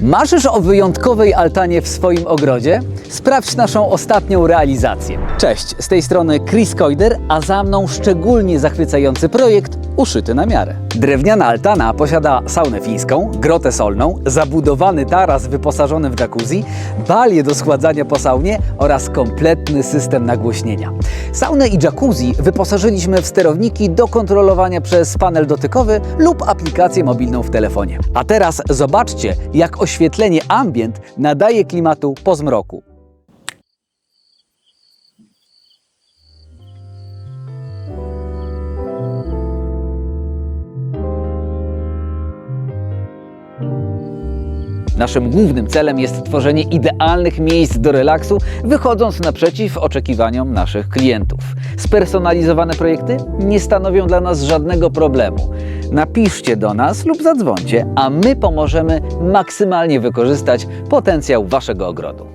Marzysz o wyjątkowej altanie w swoim ogrodzie? Sprawdź naszą ostatnią realizację. Cześć, z tej strony Chris Koider, a za mną szczególnie zachwycający projekt uszyty na miarę. Drewniana altana posiada saunę fińską, grotę solną, zabudowany taras wyposażony w jacuzzi, balię do schładzania po saunie oraz kompletny system nagłośnienia. Saunę i jacuzzi wyposażyliśmy w sterowniki do kontrolowania przez panel dotykowy lub aplikację mobilną w telefonie. A teraz zobaczcie, jak oświetlenie ambient nadaje klimatu po zmroku. Naszym głównym celem jest tworzenie idealnych miejsc do relaksu, wychodząc naprzeciw oczekiwaniom naszych klientów. Spersonalizowane projekty nie stanowią dla nas żadnego problemu. Napiszcie do nas lub zadzwońcie, a my pomożemy maksymalnie wykorzystać potencjał Waszego ogrodu.